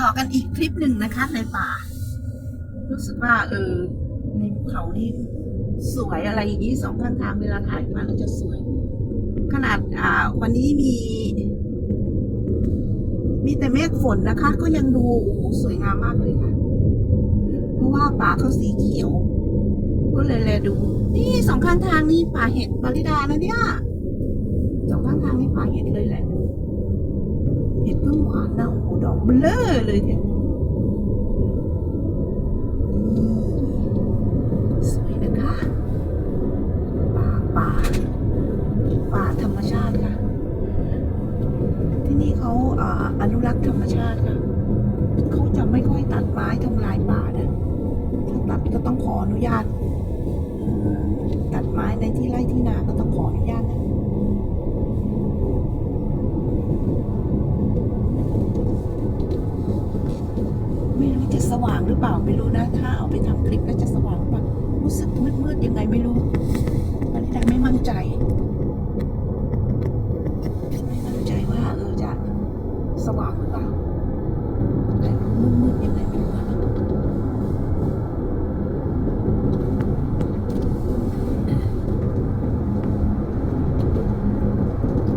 ต่อกันอีกคลิปหนึ่งนะคะ ในป่า รู้สึกว่า เออในภูเขานี่สวยอะไรอย่างนี้สองข้างทางเวลาถ่ายมาแล้วจะสวย ขนาดอ่า วันนี้มี มีแต่เมฆฝนนะคะ ก็ยังดูสวยงามมากเลยค่ะ เพราะว่าป่าเขาสีเขียว ก็เลยแลดู นี่สองข้างทางนี่ป่าเห็ดปาริดานะเนี่ยสองข้างทางนี่ป่าเห็ดเลยแหละ วานนะโอ้โหดอกเบลอเลยเนี่ยนี่สวยนะคะป่าป่าป่าธรรมชาติค่ะ ที่นี่เขาอ่าอนุรักษ์ธรรมชาติค่ะเขาจะไม่ค่อยตัดไม้ทำลายป่านะถ้าตัดก็ต้องขออนุญาต ตัดไม้ในที่ไร่ที่นาก็ต้อง ว่างหรือเปล่าไม่รู้นะ ถ้าเอาไปทำคลิปแล้วจะสว่างหรือเปล่ารู้สึกมืดๆยังไงไม่รู้มันแต่ไม่มั่นใจ ไม่มั่นใจว่าเออจะสว่างหรือเปล่าแต่รู้มืดๆยังไงไม่รู้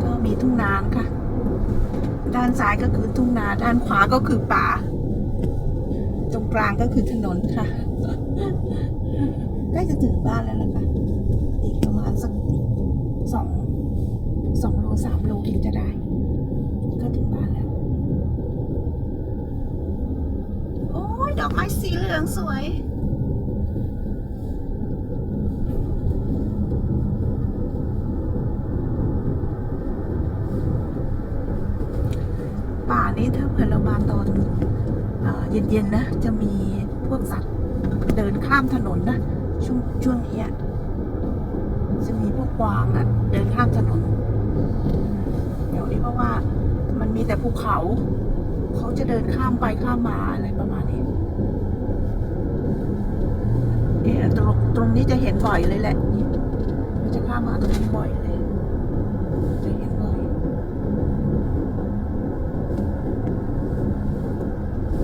ก็มีทุ่งนาค่ะ ด้านซ้ายก็คือทุ่งนา ด้านขวาก็คือป่า กลางก็คือถนนค่ะใกล้จะถึงบ้านแล้วล่ะค่ะ อีกประมาณสักสองสองโลสามโลถึงจะได้ ก็ถึงบ้านแล้ว โอ้ยดอกไม้สีเหลืองสวยป่านี้ถ้าเผื่อเรามาตอน เย็นๆนะ จะมีพวกสัตว์เดินข้ามถนนนะ ช่วงช่วงนี้จะมีพวกกวางอะเดินข้ามถนน เดี๋ยวนี้เพราะว่ามันมีแต่ภูเขา เขาจะเดินข้ามไปข้ามมาอะไรประมาณนี้ เอะตรงตรงนี้จะเห็นบ่อยเลยแหละ จะข้ามมาตรงนี้บ่อยเลย จะเห็นบ่อย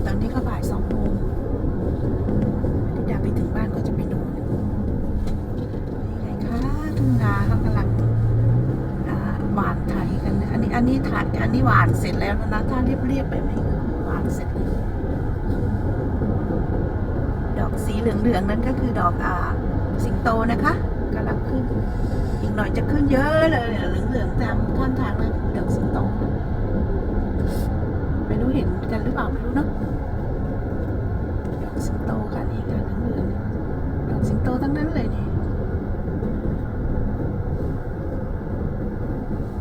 ตอนนี้ก็บ่ายสองโมงที่ดาไปถึงบ้านก็จะไปนอนนี่ไงคะทุ่งนาเขากำลังหวานไถกันนะอันนี้อันนี้ถ่ายอันนี้หวานเสร็จแล้วนะถ้าเรียบๆไปไหมหวานเสร็จแล้วดอกสีเหลืองๆนั้นก็คือดอกอ่าสิงโตนะคะกำลังขึ้น อีกหน่อยจะขึ้นเยอะเลยเนี่ยเหลืองๆตามข้างทางนะดอกสิงโต ไม่รู้เห็นกันหรือเปล่าไม่รู้เนาะดอกสิงโตกันอีกอันนึงเหลืองดอกสิงโตทั้งนั้นเลยเนี่ย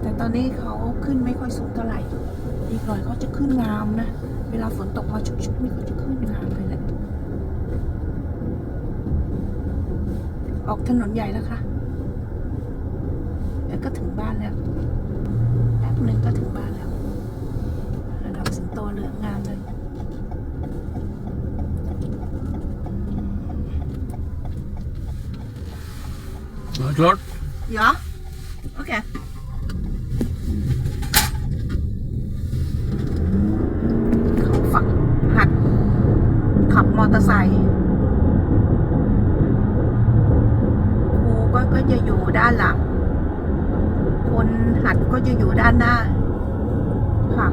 แต่ต อนนี้เขาขึ้นไม่ค่อยสูงเท่าไหร่ อีกหน่อยเขาจะขึ้นงามนะ เวลาฝนตกมาชุกๆนี่เขาจะขึ้นงามเลยแหละ ออกถนนใหญ่แล้วค่ะ แล้วก็ถึงบ้านแล้ว แป๊บหนึ่งก็ถึงบ้านแล้วดอกสิงโตเหลืองงามเลย Ja, klart. เหรอโอเค เขาฝักหัด ขับมอ เตอร์ไซค์ครูก็ก็จะอยู่ด้านหลัง คนหัดก็จะอยู่ด้านหน้า ค่ะ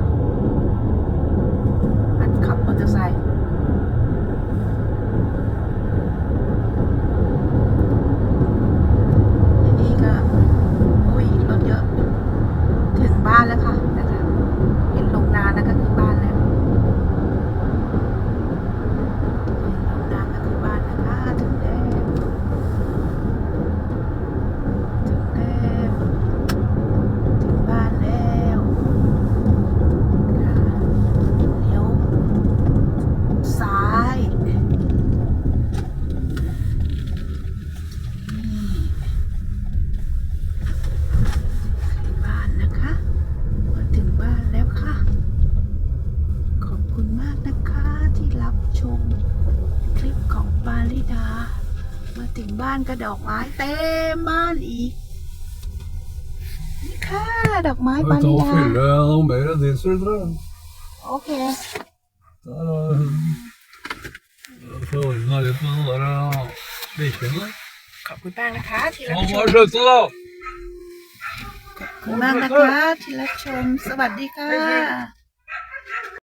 หัดขับมอเตอร์ไซค์ทีนี้ก็อุ้ยรถเยอะ ถึงบ้านแล้วค่ะนะคะ เห็นลงนานะก็คือบ้านแล้วเห็นลงนาก็คือบ้านนะคะ ถึงแล้ว ถึงแล้ว ถึงบ้านแล้วค่ะเลี้ยวซ้ายนี่ถึงบ้านนะคะ มาถึงบ้านแล้วค่ะ ขอบคุณมาก นะคะที่รับชมคลิปของปาริดา มาถึงบ้านก็ดอกไม้เต็มบ้านอีก นี่ค่ะ ดอกไม้ปาริดา mer det, så er det bra. โอเค Der er Få ordna litt med den der bikkjen der. ขอบคุณมากนะคะที่รับ Nå ชมขอบคุณมากนะคะที่รับชม สวัสดีค่ะ